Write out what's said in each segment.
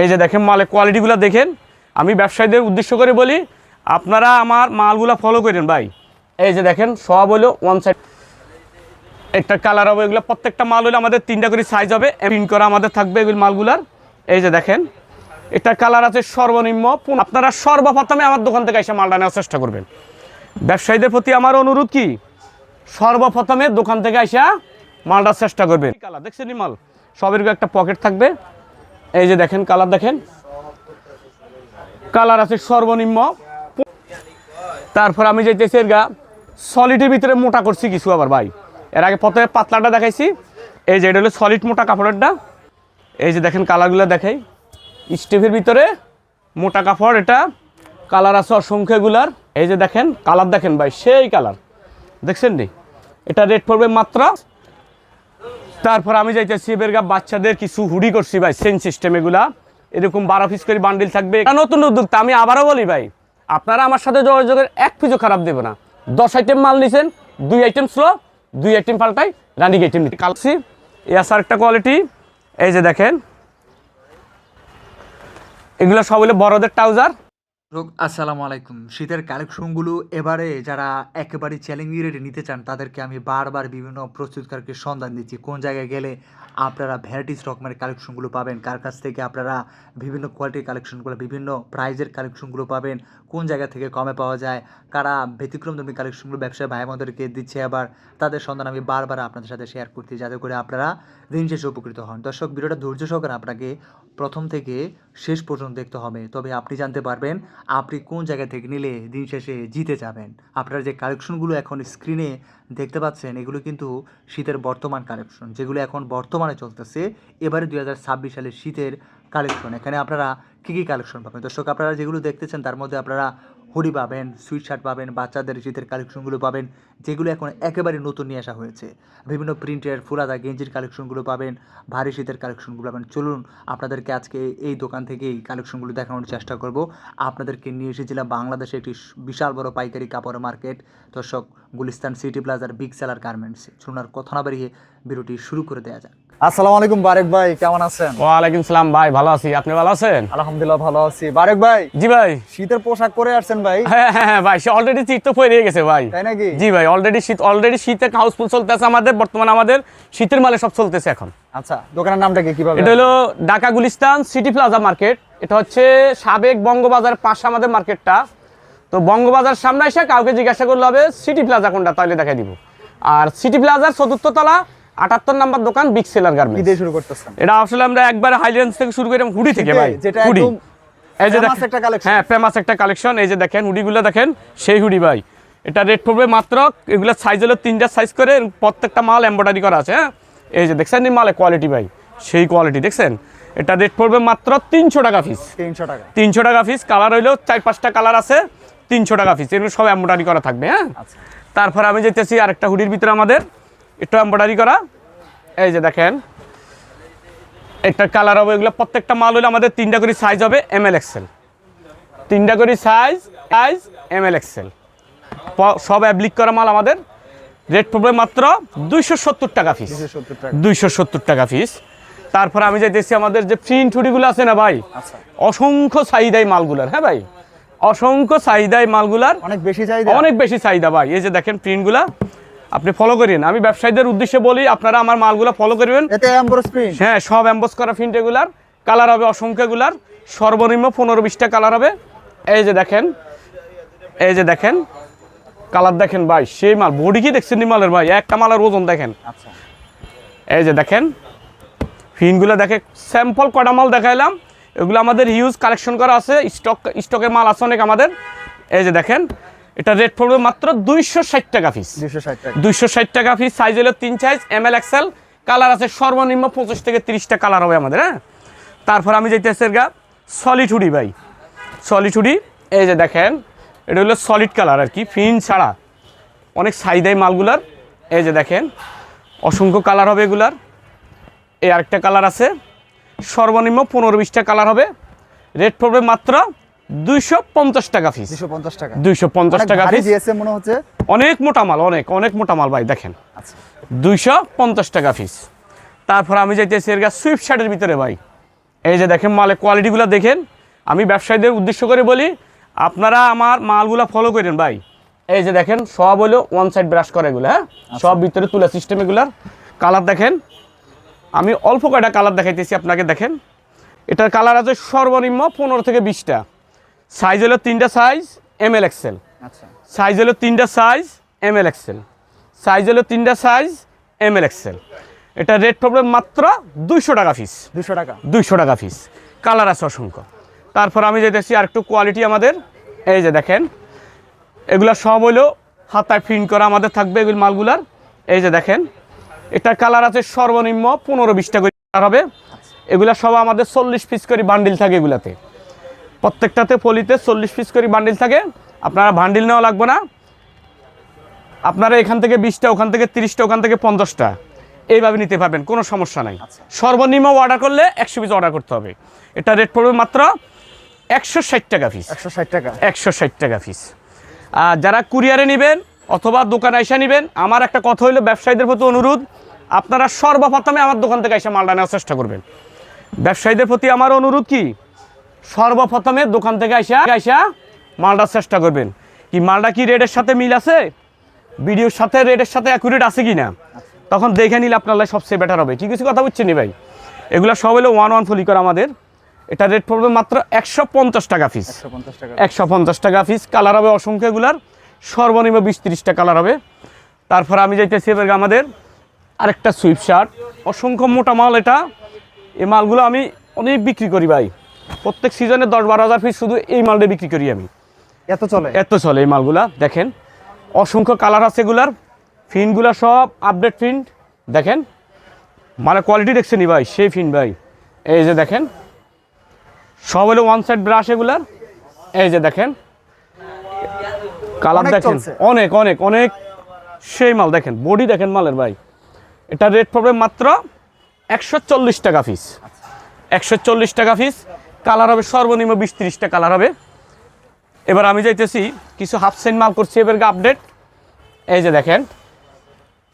এই যে দেখেন মালের কোয়ালিটিগুলো দেখেন, আমি ব্যবসায়ীদের উদ্দেশ্য করে বলি, আপনারা আমার মালগুলো ফলো করেন ভাই। এই যে দেখেন, সব হলো ওয়ান সাইড একটা কালার হবে, এগুলো প্রত্যেকটা মাল হলে আমাদের তিনটা করে সাইজ হবে প্রিন্ট করা আমাদের থাকবে এগুলো মালগুলার। এই যে দেখেন, এটা কালার আছে সর্বনিম্ন আপনারা সর্বপ্রথমে আমার দোকান থেকে এসে মালটা নেওয়ার চেষ্টা করবেন। ব্যবসায়ীদের প্রতি আমার অনুরোধ কি? সর্বপ্রথমে দোকান থেকে আসা মালটা চেষ্টা করবেন। কালার দেখছেন মাল? সবের একটা পকেট থাকবে। এই যে দেখেন, কালার দেখেন। কালার আছে সর্বনিম্ন। তারপর আমি যেতেছি গা সলিডের ভিতরে মোটা করছি কিছু আবার, ভাই। এর আগে প্রথমে পাতলাটা দেখাইছি। এই যে এটা হলো সলিড মোটা কাপড়েরটা। এই যে দেখেন, কালারগুলো দেখাই। স্টেপের ভিতরে মোটা কাপড় এটা, কালার আছে অসংখ্যগুলার এই যে দেখেন, কালার দেখেন ভাই, সেই কালার। দেখছেন নি? এটা রেট পড়বে মাত্র তারপর আমি যাইতেছি বেরগা বাচ্চাদের কিছু হুডি করছি ভাই সেন সিস্টেম এগুলা। এরকম বারো পিস করে বান্ডিল থাকবে। নতুন উদ্যোক্তা, আমি আবারও বলি ভাই, আপনারা আমার সাথে যোগাযোগের এক পিছু খারাপ দেবে না। দশ আইটেম মাল নিছেন, দুই আইটেম স্লো দুই আইটেম পাল্টাই, রানিং আইটেম নিতে। কালসি এ আছে আরেকটা কোয়ালিটি এই যে দেখেন, এগুলো সব হলো বড়দের ট্রাউজার আসসালামু আলাইকুম। শীতের কালেকশনগুলো এবারে যারা একেবারে চ্যালেঞ্জিং রেটে নিতে চান, তাদেরকে আমি বারবার বিভিন্ন প্রস্তুতকারকে সন্ধান দিচ্ছি। কোন জায়গায় গেলে আপনারা ভ্যারাইটিস রকমের কালেকশনগুলো পাবেন, কার কাছ থেকে আপনারা বিভিন্ন কোয়ালিটির কালেকশনগুলো, বিভিন্ন প্রাইজের কালেকশনগুলো পাবেন, কোন জায়গা থেকে কমে পাওয়া যায়, কারা ব্যতিক্রমধর্মী কালেকশনগুলো ব্যবসায় ভাই আমাদেরকে দিচ্ছে আবার, তাদের সন্ধান আমি বারবার আপনাদের সাথে শেয়ার করছি যাতে করে আপনারা দিন শেষে উপকৃত হন। দর্শক, ভিডিওটা ধৈর্য সহকারে আপনাকে প্রথম থেকে শেষ পর্যন্ত দেখতে হবে। তবে আপনি জানতে পারবেন আপনি কোন জায়গা থেকে নিলে দিন শেষে জিতে যাবেন? আপনারা যে কালেকশনগুলো এখন স্ক্রিনে দেখতে পাচ্ছেন, এগুলো কিন্তু শীতের বর্তমান কালেকশন যেগুলো এখন বর্তমানে চলতেছে। এবারে দুই হাজার ছাব্বিশ সালের শীতের কালেকশন এখানে আপনারা কী কী কালেকশন পাবেন? দর্শক, আপনারা যেগুলো দেখতেছেন, তার মধ্যে আপনারা হুডি পাবেন সুইটশার্ট পাবেন, বাচ্চাদের শীতের কালেকশনগুলো পাবেন, যেগুলো এখন একেবারে নতুন নিয়ে আসা হয়েছে। বিভিন্ন প্রিন্টের ফুলাদা, গেঞ্জির কালেকশনগুলো পাবেন, ভারী শীতের কালেকশনগুলো পাবেন। চলুন, আপনাদেরকে আজকে এই দোকান থেকে এই কালেকশনগুলো দেখানোর চেষ্টা করব। আপনাদেরকে নিয়ে এসেছিলাম বাংলাদেশে একটি বিশাল বড় পাইকারি কাপড় মার্কেট দর্শক, গুলিস্তান সিটি প্লাজার বিগ সেলার গার্মেন্টস চলুন আর কথা না বেরিয়ে ভিডিওটি শুরু করে দেওয়া যাক। আসসালামু আলাইকুম বারেক ভাই কেমন আছেন? ওয়ালাইকুম সালাম ভাই ভালো আছি। আপনি ভালো আছেন? আলহামদুলিল্লাহ ভালো আছি। বারেক ভাই জি ভাই। শীতের পোশাক পরে আসছেন ভাই? হ্যাঁ হ্যাঁ হ্যাঁ ভাই সে অলরেডি শীত তো পড়ে গেছে ভাই। তাই নাকি? জি ভাই অলরেডি শীত অলরেডি শীতের হাউসফুল চলতেছে আমাদের বর্তমানে আমাদের শীতের মালে সব চলতেছে এখন। আচ্ছা দোকানের নামটা কি কীভাবে? এটা হলো Dhaka Gulistan city plaza market. এটা হচ্ছে সাবেক বঙ্গবাজার পাশে আমাদের মার্কেটটা। তো বঙ্গবাজার সামনে এসে কাউকে জিজ্ঞাসা করলে হবে সিটি প্লাজা কোনটা তাহলে দেখাই দিব। আর সিটি প্লাজার চতুর্থ তলা আটাত্তর নাম্বার দোকান বিগ সেলার গার্মেন্টস দিয়ে শুরু করতেছেন এটা আসলে আমরা একবার হাইল্যান্ড থেকে শুরু করে হুডি থেকে ভাই। যেটা হুডি একদম এই যে একটা collection। হ্যাঁ ফেমাস একটা কালেকশন এই যে দেখেন হুডিগুলো দেখেন সেই হুডি ভাই। এটা রেট পড়বে মাত্র এগুলো সাইজ হলো তিনটা সাইজ করে প্রত্যেকটা মাল এম্ব্রয়ডারি করা আছে হ্যাঁ? এই যে দেখছেন মালে কোয়ালিটি ভাই। সেই কোয়ালিটি দেখছেন? এটা রেট পড়বে মাত্র তিনশো টাকা পিস তিনশো টাকা। তিনশো টাকা পিস কালার হইল চার পাঁচটা কালার আছে তিনশো টাকা পিস এগুলো সব এম্ব্রয়ডারি করা থাকবে হ্যাঁ? আচ্ছা। তারপর আমি যেতেছি আরেকটা হুডির ভিতরে আমাদের। একটু এম্ব্রয়ডারি করা। এই যে দেখেন। একটা কালার হবে এগুলো। প্রত্যেকটা মাল হলে আমাদের তিনটা করে সাইজ হবে এম এল এক্সেল তিনটা করে size size M L XL সব অ্যাপ্লিক করা মাল আমাদের। রেট পড়বে মাত্র দুইশো সত্তর টাকা টাকা। দুইশো সত্তর টাকা পিস তারপর আমি যাইতেছি আমাদের যে প্রিন্ট হুডিগুলো আছে না ভাই? আচ্ছা। অসংখ্য চাহিদাই মালগুলার হ্যাঁ ভাই? অসংখ্য চাহিদাই মালগুলার। অনেক বেশি চাহিদা। অনেক বেশি চাহিদা ভাই। এই যে দেখেন প্রিন্টগুলা আপনি ফলো করেন আমি ব্যবসায়ীদের উদ্দেশ্যে বলি আপনারা আমার মালগুলো ফলো করবেন। এতে এমব্রোস প্রিন্ট হ্যাঁ সব এম্বস করা প্রিন্ট এগুলার। কালার হবে অসংখ্যগুলার সর্বনিম্ন পনেরো বিশটা কালার হবে। এই যে দেখেন এই যে দেখেন কালার দেখেন ভাই সেই মাল। বডি কি দেখছেন মালের ভাই? একটা মালের ওজন দেখেন। আচ্ছা। এই যে দেখেন ফিনগুলো দেখে স্যাম্পল কটা মাল দেখাইলাম। এগুলো আমাদের হিউজ কালেকশন করা আছে। স্টক স্টকের মাল আছে অনেক আমাদের। এই যে দেখেন এটা রেট পড়বে মাত্র দুইশো ষাট টাকা পিস দুইশো ষাট টাকা। পিস সাইজ হলো তিন size M L XL colour আছে সর্বনিম্ন পঁচিশ থেকে তিরিশটা কালার হবে আমাদের হ্যাঁ? তারপর আমি যেতেছি গা সলিড হুডি ভাই। সলিড হুডি এই যে দেখেন এটা হলো সলিড কালার আর কি ফিন ছাড়া। অনেক সাইদাই মালগুলার। এই যে দেখেন অসংখ্য কালার হবে এগুলার। এই আরেকটা কালার আছে সর্বনিম্ন পনেরো বিশটা কালার হবে। রেট পড়বে মাত্র দুইশো পঞ্চাশ টাকা পিস দুশো পঞ্চাশ টাকা। দুইশো পঞ্চাশ অনেক টাকা ভারী পিস দিয়েছে মনে হচ্ছে। অনেক মোটা মাল অনেক অনেক মোটা মাল ভাই দেখেন। আচ্ছা। দুইশো পঞ্চাশ টাকা পিস তারপর আমি যাইতেছি এর গা সুইফট শার্টের ভিতরে ভাই। এই যে দেখেন মালের কোয়ালিটিগুলো দেখেন। আমি ব্যবসায়ীদের উদ্দেশ্য করে বলি আপনারা আমার মালগুলা ফলো করেন ভাই। এই যে দেখেন সব হলো ওয়ান সাইড ব্রাশ করে এগুলো হ্যাঁ? সব ভিতরে তুলা সিস্টেম এগুলার কালার দেখেন। আমি অল্প কয়টা কালার দেখাইতেছি আপনাকে দেখেন। এটার কালার আছে সর্বনিম্ন পনেরো থেকে বিশটা। সাইজ হলো তিনটা সাইজ এম এল এক্সেল। আচ্ছা। সাইজ হলো তিনটা size M L XL. Size হলো তিনটা সাইজ এম এল এক্সেল। এটা রেট প্রবলেম মাত্র দুইশো টাকা ফিস। দুশো টাকা। দুইশো টাকা ফিস। কালার আছে অসংখ্য। তারপর আমি যেতেছি আর একটু কোয়ালিটি আমাদের এই যে দেখেন এগুলা সব হলো হাতায় প্রিন্ট করা আমাদের থাকবে এগুলো মালগুলার। এই যে দেখেন এটার কালার আছে সর্বনিম্ন পনেরো বিশটা করে হবে। এগুলা সব আমাদের চল্লিশ পিস করে বান্ডিল থাকে এগুলাতে। প্রত্যেকটাতে পলিতে চল্লিশ পিস করে বান্ডিল থাকে। আপনারা বান্ডিল নেওয়া লাগবে না। আপনারা এখান থেকে বিশটা ওখান থেকে তিরিশটা ওখান থেকে পঞ্চাশটা। এইভাবে নিতে পারবেন কোনো সমস্যা নাই। সর্বনিম্ন অর্ডার করলে একশো পিস অর্ডার করতে হবে। এটা রেট পড়বে মাত্র একশো ষাট টাকা পিস একশো ষাট টাকা। একশো ষাট টাকা পিস আর যারা কুরিয়ারে নেবেন অথবা দোকানে এসে নেবেন আমার একটা কথা হলো ব্যবসায়ীদের প্রতি অনুরোধ আপনারা সর্বপ্রথমে আমার দোকান থেকে এসে মালটা নেওয়ার চেষ্টা করবেন। ব্যবসায়ীদের প্রতি আমার অনুরোধ কি? সর্বপ্রথমে দোকান থেকে আসা আসা মালটার চেষ্টা করবেন। কি মালটা কি রেটের সাথে মিল আছে? ভিডিওর সাথে রেটের সাথে অ্যাকুরেট আছে কি না তখন দেখে নিলে আপনার সবচেয়ে বেটার হবে। কি কিছু কথা বুঝছেন ভাই? এগুলো সব হলো ওয়ান ওয়ান ফলি করা আমাদের। এটা রেট পড়বে মাত্র একশো পঞ্চাশ টাকা পিস একশো পঞ্চাশ টাকা পিস কালার হবে অসংখ্য এগুলার। সর্বনিম্ন বিশ তিরিশটা কালার হবে। তারপর আমি যাইতেছি এবার আমাদের আরেকটা সুইপ শার্ট অসংখ্য মোটা মাল এটা। এই মালগুলো আমি অনেক বিক্রি করি ভাই। প্রত্যেক সিজনে দশ বারো হাজার পিস শুধু এই মালটা বিক্রি করি আমি। এত চলে? এত চলে এই মালগুলা দেখেন। অসংখ্য কালার আছে এগুলার। ফিনগুলা সব আপডেট প্রিন্ট দেখেন মানে কোয়ালিটি দেখছেন ভাই? সেই ফিন ভাই। এই যে দেখেন সব হলো ওয়ান সাইড ব্রাশ এগুলার। এই যে দেখেন কালার দেখেন। অনেক অনেক অনেক। সেই মাল দেখেন বডি দেখেন মালের ভাই। এটা রেট পড়বে মাত্র একশো চল্লিশ টাকা পিস একশো চল্লিশ টাকা পিস কালার হবে সর্বনিম্ন বিশ তিরিশটা কালার হবে। এবার আমি যাইতেছি কিছু হাফ সেন্ট মাল করছি এবার আপডেট এই যে দেখেন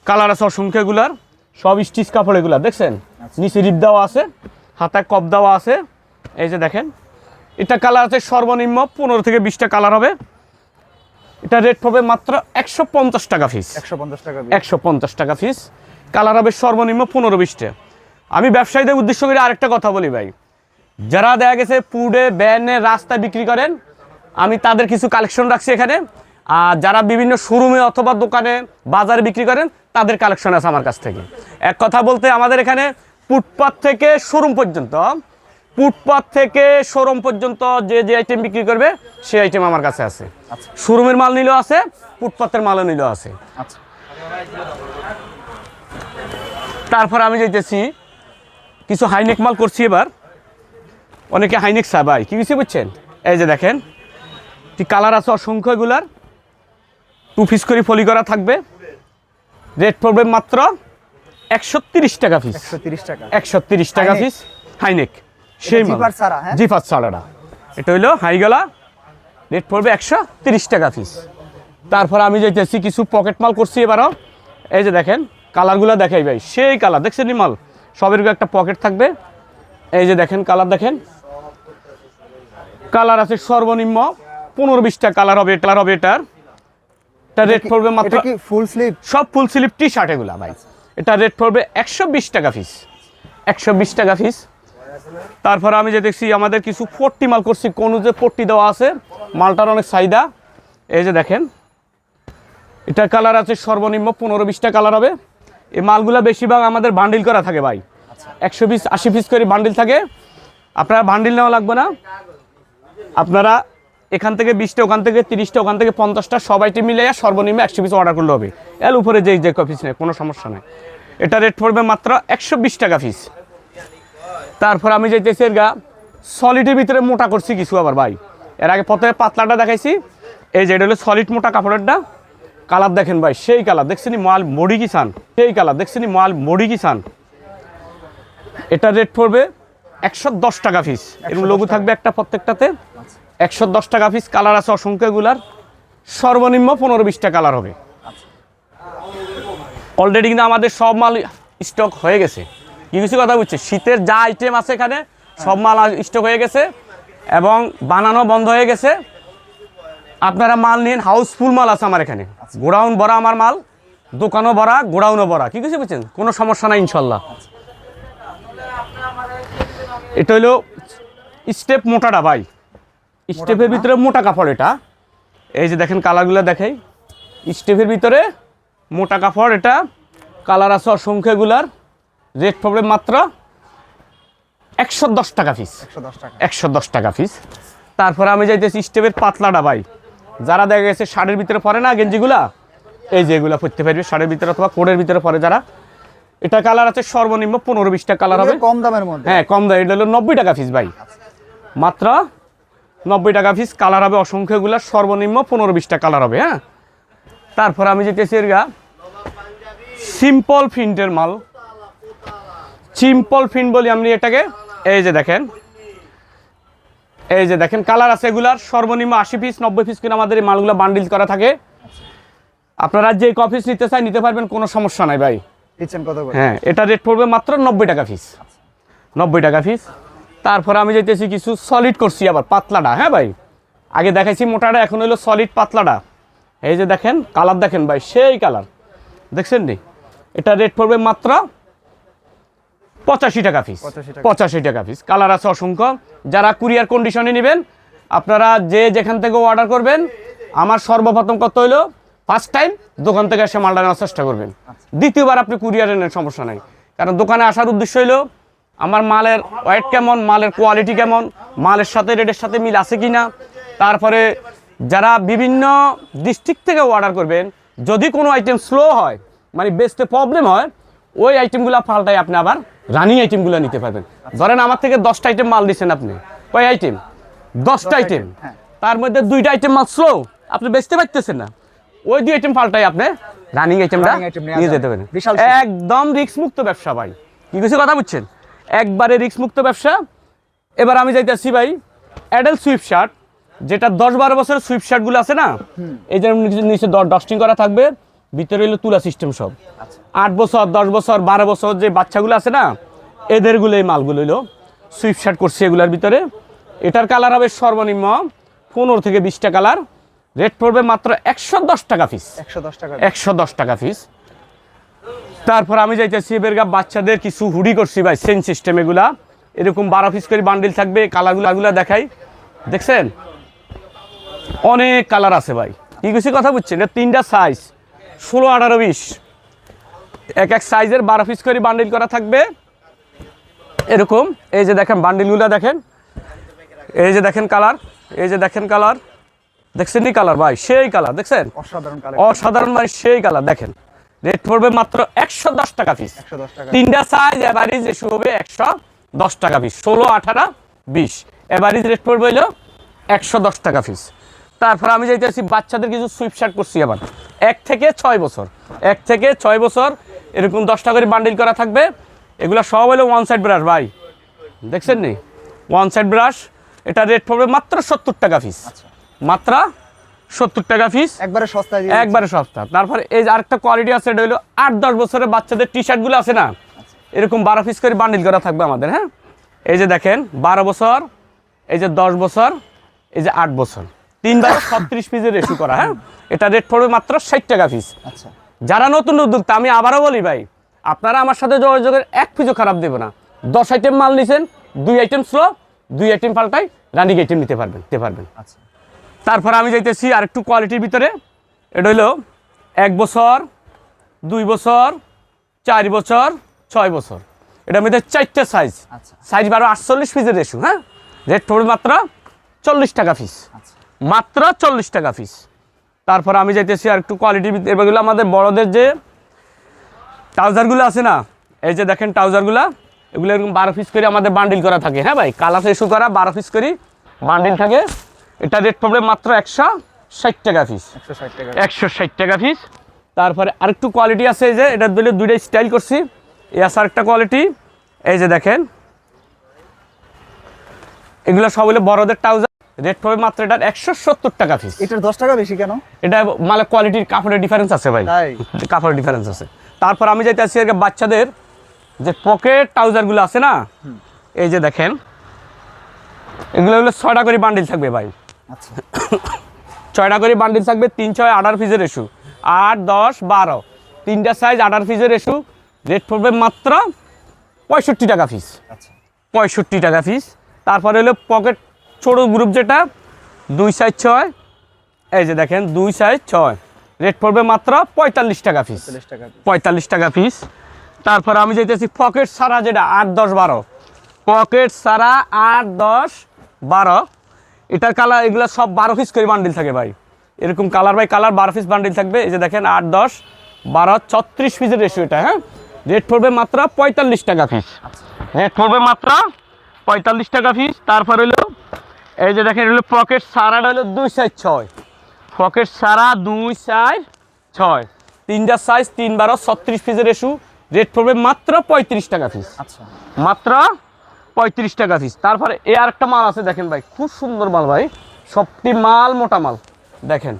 কালার আছে অসংখ্য এগুলার সব স্টিচ কাপড় এগুলা দেখছেন? নিচে রিপ দেওয়া আছে হাতায় কপ দেওয়া আছে। এই যে দেখেন এটা কালার আছে সর্বনিম্ন পনেরো থেকে বিশটা কালার হবে। এটা রেট পড়বে মাত্র একশো পঞ্চাশ টাকা পিস একশো পঞ্চাশ টাকা একশো পঞ্চাশ টাকা পিস কালার হবে সর্বনিম্ন পনেরো বিশটা। আমি ব্যবসায়ীদের উদ্দেশ্য করে আরেকটা কথা বলি ভাই। যারা দেখা গেছে পুডে ব্যানে রাস্তা বিক্রি করেন আমি তাদের কিছু কালেকশন রাখছি এখানে। আর যারা বিভিন্ন শোরুমে অথবা দোকানে বাজারে বিক্রি করেন তাদের কালেকশন আছে আমার কাছ থেকে। এক কথা বলতে আমাদের এখানে ফুটপাথ থেকে শোরুম পর্যন্ত ফুটপাথ থেকে শোরুম পর্যন্ত যে যে আইটেম বিক্রি করবে সেই আইটেম আমার কাছে আছে। শোরুমের মাল নিলেও আছে ফুটপাথের মালও নিলেও আছে। আচ্ছা। তারপর আমি যাইতেছি কিছু হাইনেক মাল করছি এবার। অনেকে হাইনেক ভাই কি কিছু বুঝছেন? এই যে দেখেন ঠিক কালার আছে অসংখ্য এগুলার। টু পিস করে ফলি করা থাকবে। রেট পড়বে মাত্র একশো তিরিশ টাকা পিস একশো তিরিশ টাকা? Piece high neck. সেই? জিপার ছাড়াটা এটা। হইল হাইগলা রেট পড়বে একশো তিরিশ টাকা পিস তারপর আমি যাইতেছি কিছু পকেট মাল করছি এবারও। এই যে দেখেন কালারগুলো দেখাই ভাই। সেই কালার দেখছেন নি মাল? সবের একটা পকেট থাকবে। এই যে দেখেন কালার দেখেন। কালার আছে সর্বনিম্ন পনেরো বিশটা কালার হবে কালার হবে এটার। এটা রেট পড়বে মাত্র এটা কি ফুল স্লিপ সব ফুল স্লিপ টি শার্ট এগুলা ভাই। এটা রেট পড়বে একশো বিশ টাকা পিস একশো বিশ টাকা পিস তারপর আমি যে দেখছি আমাদের কিছু ফোরটি মাল করছি কোন যে ফোরটি দেওয়া আছে মালটার অনেক চাহিদা। এই যে দেখেন এটার কালার আছে সর্বনিম্ন পনেরো বিশটা কালার হবে। এই মালগুলা বেশিরভাগ আমাদের বান্ডিল করা থাকে ভাই। একশো পিস আশি পিস করে বান্ডিল থাকে। আপনারা বান্ডিল নেওয়া লাগবে না। আপনারা এখান থেকে বিশটা ওখান থেকে তিরিশটা ওখান থেকে পঞ্চাশটা সবাইটি মিলে সর্বনিম্ন একশো পিস অর্ডার করলে হবে। এর উপরে যেই যে পিস নেই কোনো সমস্যা নেই। এটা রেট পড়বে মাত্র একশো বিশ টাকা পিস তারপর আমি যাইতেছি এর গা সলিডের ভিতরে মোটা করছি কিছু আবার ভাই। এর আগে প্রথমে পাতলাটা দেখাইছি। এই যে এটা হলো সলিড মোটা কাপড়েরটা। কালার দেখেন ভাই সেই কালার। দেখছেনি মাল মডি কিসান সেই কালার। দেখছেনি মাল মডি কিসান এটা রেট পড়বে একশো দশ টাকা পিস এরকম লঘু থাকবে একটা প্রত্যেকটাতে। একশো দশ টাকা পিস কালার আছে অসংখ্য এগুলার। সর্বনিম্ন পনেরো বিশটা কালার হবে। অলরেডি কিন্তু আমাদের সব মাল স্টক হয়ে গেছে। কি কিছু কথা বুঝছে শীতের যা আইটেম আছে এখানে, সব মাল স্টক হয়ে গেছে এবং বানানো বন্ধ হয়ে গেছে। আপনারা মাল নিন হাউসফুল মাল আছে আমার এখানে। গোডাউন ভরা আমার মাল, দোকানও ভরা, গোডাউনও ভরা। কি কিছু বুঝছেন কোনো সমস্যা নাই, ইনশাল্লাহ। এটা হলো স্টেপ মোটাটা, ভাই। স্টেপের ভিতরে মোটা কাপড় এটা। এই যে দেখেন কালারগুলো দেখাই। স্টেপের ভিতরে মোটা কাপড় এটা। কালার আছে অসংখ্যগুলার। রেট পড়বে মাত্র একশো দশ টাকা পিস একশো দশ টাকা। পিস তারপরে আমি যাইতেছি স্টেপের পাতলাটা ভাই। যারা দেখা গেছে শাড়ির ভিতরে পরে না গেঞ্জিগুলা? এই যে এগুলা পরতে পারবে শাড়ির ভিতরে অথবা কোডের ভিতরে পরে যারা। এটা কালার আছে সর্বনিম্ন পনেরো বিশটা কালার হবে। কম দামের মধ্যে। হ্যাঁ কম দাম। এটা হলো নব্বই টাকা পিস ভাই। মাত্র নব্বই টাকা পিস কালার হবে অসংখ্যগুলা সর্বনিম্ন পনেরো বিশটা কালার হবে হ্যাঁ? তারপর আমি যেতেছি এর গা সিম্পল প্রিন্টের মাল। সিম্পল প্রিন্ট বলি আমি এটাকে এই যে দেখেন। এই যে দেখেন কালার আছে এগুলার সর্বনিম্ন আশি পিস নব্বই পিস কিনা আমাদের এই মালগুলো বান্ডিল করা থাকে। আপনারা যে কপিস নিতে চাই নিতে পারবেন কোনো সমস্যা নাই ভাই। হ্যাঁ এটা রেট পড়বে মাত্র নব্বই টাকা পিস নব্বই টাকা পিস তারপরে আমি যেতেছি কিছু সলিড করছি আবার পাতলাটা হ্যাঁ ভাই? আগে দেখাইছি মোটাটা এখন হলো সলিড পাতলাটা। এই যে দেখেন কালার দেখেন ভাই সেই কালার দেখছেন নি? এটা রেট পড়বে মাত্র পঁচাশি টাকা পিস 85 টাকা। পঁচাশি টাকা পিস কালার আছে অসংখ্য। যারা কুরিয়ার কন্ডিশনে নেবেন আপনারা যে যেখান থেকে অর্ডার করবেন আমার সর্বপ্রথম কত হইল ফার্স্ট টাইম দোকান থেকে এসে মালটা নেওয়ার চেষ্টা করবেন। দ্বিতীয়বার আপনি কুরিয়ারে নেন সমস্যা নাই। কারণ দোকানে আসার উদ্দেশ্য হইল আমার মালের ওয়েট কেমন মালের কোয়ালিটি কেমন মালের সাথে রেটের সাথে মিল আছে কি না তারপরে যারা বিভিন্ন ডিস্ট্রিক্ট থেকে অর্ডার করবেন যদি কোনো আইটেম স্লো হয় মানে বেচতে প্রবলেম হয় ওই আইটেমগুলো পাল্টাই আপনি আবার রানিং আইটেমগুলো নিতে পারবেন। ধরেন আমার থেকে দশটা আইটেম মাল দিচ্ছেন আপনি। কয় আইটেম দশটা আইটেম হ্যাঁ। তার মধ্যে দুইটা আইটেম মাল স্লো আপনি বেচতে পারতেছেন না। ওই দুই আইটেম পাল্টাই আপনি রানিং আইটেমটা নিয়ে যেতে পারেন। বিশাল একদম রিস্ক মুক্ত ব্যবসা ভাই। কি কিছু কথা বুঝছেন? একবারে রিস্ক মুক্ত ব্যবসা। এবার আমি যাইতেছি ভাই অ্যাডাল সুইফট শার্ট যেটা দশ বারো বছরের সুইফট শার্টগুলো আছে না? এই যে নিচে- ডস্টিং করা থাকবে ভিতরে হলো তুলা সিস্টেম সব। আট বছর দশ বছর বারো বছর যে বাচ্চাগুলো আছে না এদেরগুলো এই মালগুলো হইল সুইফট শার্ট করছি এগুলার ভিতরে। এটার কালার হবে সর্বনিম্ন পনেরো থেকে বিশটা কালার রেট পড়বে মাত্র একশো দশ টাকা পিস একশো দশ টাকা। একশো দশ টাকা পিস তারপর আমি যাইতেছি বেরগা বাচ্চাদের কিছু হুডি করছি ভাই সেন সিস্টেম এগুলা। এরকম বারো পিস করে বান্ডিল থাকবে কালারগুলো এগুলা দেখাই। দেখছেন? অনেক কালার আছে ভাই। কি কিছু কথা বুঝছেন? এটা তিনটা সাইজ ষোলো আঠারো বিশ। এক এক সাইজের বারো পিস করে বান্ডিল করা থাকবে। এরকম এই যে দেখেন বান্ডিলগুলো দেখেন। এই যে দেখেন কালার এই যে দেখেন কালার দেখছেন কালার ভাই? সেই কালার দেখছেন? অসাধারণ অসাধারণ ভাই সেই কালার দেখেন। রেট পড়বে মাত্র একশো দশ টাকা পিস তিনটা সাইজ এভারেজ এসে হবে একশো দশ টাকা পিস ষোলো আঠারো বিশ। এভারেজ রেট পড়বে হলো একশো দশ টাকা পিস তারপর আমি যাইতেছি বাচ্চাদের কিছু সুইপ শার্ট করছি আবার। এক থেকে ছয় বছর। এক থেকে ছয় বছর এরকম দশটা করে বান্ডিল করা থাকবে। এগুলো সব হলো ওয়ান সাইড ব্রাশ ভাই। দেখছেন নি? ওয়ান সাইড ব্রাশ এটা রেট পড়বে মাত্র সত্তর টাকা পিস মাত্র সত্তর টাকা পিস একবারে সস্তায় দিয়ে একবারে সস্তা তারপরে এই যে আরেকটা কোয়ালিটি আছে এটা হলো আট দশ বছরের বাচ্চাদের টি শার্টগুলো আছে না? এরকম বারো পিস করে বান্ডিল করা থাকবে আমাদের হ্যাঁ? এই যে দেখেন বারো বছর এই যে দশ বছর এই যে আট বছর। তিনবার ছত্রিশ পিসের রেশু করা হ্যাঁ? এটা রেট পড়বে মাত্র ষাট টাকা পিস আচ্ছা। যারা নতুন উদ্যোক্তা আমি আবারও বলি ভাই আপনারা আমার সাথে যোগাযোগের এক পিছু খারাপ দেবে না। দশ আইটেম মাল নিছেন দুই আইটেম স্লো দুই আইটেম পাল্টাই রানিং আইটেম নিতে পারবেন নিতে পারবেন। আচ্ছা। তারপর আমি যাইতেছি আর একটু কোয়ালিটির ভিতরে। এটা হলো এক বছর দুই বছর চার বছর ছয় বছর। এটার মধ্যে চারটে সাইজ আচ্ছা। সাইজ বারো আটচল্লিশ পিসের রেশু হ্যাঁ? রেট পড়বে মাত্র চল্লিশ টাকা পিস আচ্ছা। মাত্র চল্লিশ টাকা পিস তারপর আমি যাইতেছি আর একটু কোয়ালিটির ভিতরে এগুলো আমাদের বড়দের যে ট্রাউজারগুলো আছে না এই যে দেখেন ট্রাউজারগুলো এগুলো এরকম বারো পিস করে আমাদের বান্ডিল করা থাকে হ্যাঁ ভাই? কালার ইস্যু করা বারো পিস করি বান্ডিল থাকে। এটা রেট পড়বে মাত্র একশো ষাট টাকা পিস একশো ষাট টাকা। পিস তারপরে আরেকটু কোয়ালিটি আছে এই যে এটা দিলে দুইটা স্টাইল করছি। এই আছে আরেকটা কোয়ালিটি এই যে দেখেন। এগুলো সব হলো বড়দের ট্রাউজার রেট পড়বে মাত্র এটার একশো সত্তর টাকা পিস এটার দশ টাকা বেশি কেন? এটা মানে কোয়ালিটির কাপড়ের ডিফারেন্স আছে ভাই? কাপড়ের ডিফারেন্স আছে। তারপর আমি যাইতে আছি আজকে বাচ্চাদের যে পকেট ট্রাউজারগুলো আছে না? এই যে দেখেন। এগুলো হলো ছয়টা করে বান্ডিল থাকবে ভাই। আচ্ছা। ছয়টা করে বান্ডিল থাকবে তিন ছয় আঠারো পিসের এসু আট দশ বারো। তিনটা সাইজ আঠারো পিসের এসু রেট পড়বে মাত্র পঁয়ষট্টি টাকা পিস আচ্ছা। পঁয়ষট্টি টাকা পিস তারপরে হলো পকেট ছোটো গ্রুপ যেটা দুই সাইজ ছয়। এই যে দেখেন দুই সাইজ ছয়। রেট পড়বে মাত্র পঁয়তাল্লিশ টাকা টাকা পঁয়তাল্লিশ টাকা পিস তারপর আমি যেতেছি পকেট সারা যেটা আট দশ বারো। পকেট সারা আট দশ বারো। এটার কালার এগুলো সব বারো পিস করে বান্ডিল থাকে ভাই। এরকম কালার বাই কালার বারো পিস বান্ডিল থাকবে। এই যে দেখেন আট দশ বারো ছত্রিশ পিসের রেশিও এটা হ্যাঁ? রেট পড়বে মাত্র পঁয়তাল্লিশ টাকা পিস রেট পড়বে মাত্র পঁয়তাল্লিশ টাকা পিস তারপর হলো এই যে দেখেন হলো পকেট সারাটা হলো দুই সাইজ ছয়। পকেট সারা দুই সাইজ ছয়। তিনটা সাইজ তিন বারো ছত্রিশ পিসের এসু রেট পড়বে মাত্র পঁয়ত্রিশ টাকা পিস আচ্ছা। মাত্র পঁয়ত্রিশ টাকা পিস তারপরে এ আর একটা মাল আছে দেখেন ভাই খুব সুন্দর মাল ভাই। সবটি মাল মোটা মাল দেখেন।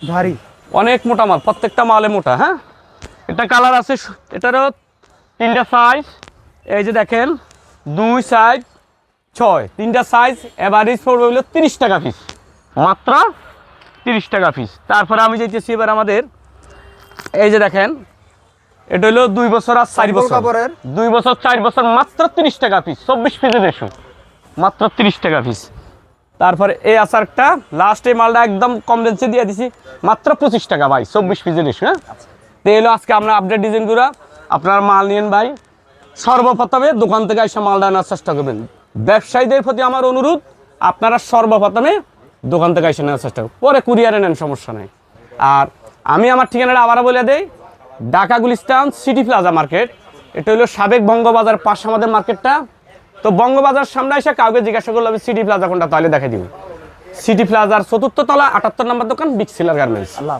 ভারী। অনেক মোটা মাল প্রত্যেকটা মালে মোটা হ্যাঁ? এটা কালার আছে এটারও তিনটা সাইজ এই যে দেখেন দুই সাইজ ছয়। তিনটা সাইজ এভারেজ পড়বে হলো তিরিশ টাকা পিস মাত্র তিরিশ টাকা পিস তারপরে আমি যেতেছি এবার আমাদের এই যে দেখেন এটা হলো দুই বছর আর চার বছর? দুই বছর চার বছর মাত্র তিরিশ টাকা পিস চব্বিশ পিসের এসো মাত্র তিরিশ টাকা পিস তারপরে এই আচারটা লাস্ট মালটা একদম কম রেঞ্জে দিয়ে দিছি। মাত্র পঁচিশ টাকা ভাই চব্বিশ পিসের এসো হ্যাঁ? তো এলো আজকে আমরা আপডেট ডিজাইনগুলো আপনার মাল নিয়েন ভাই। সর্বপ্রথমে দোকান থেকে এসে মালটা আনার চেষ্টা করবেন। ব্যবসায়ীদের প্রতি আমার অনুরোধ আপনারা সর্বপ্রথমে দোকান থেকে এসে নেওয়ার চেষ্টা করুন। পরে কুরিয়ারে নেন সমস্যা নেই। আর আমি আমার ঠিকানাটা আবারও বলে দেই। Dhaka Gulistan city plaza market. এটা হলো সাবেক বঙ্গবাজার পাশে আমাদের মার্কেটটা। তো বঙ্গবাজার সামনে এসে কাউকে জিজ্ঞাসা করলে আমি সিটি প্লাজা কোনটা, তাহলে দেখে দিব। সিটি প্লাজার চতুর্থ তলা, আটাত্তর নম্বর দোকান বিগ সিলার গার্মেন্টস আল্লাহ।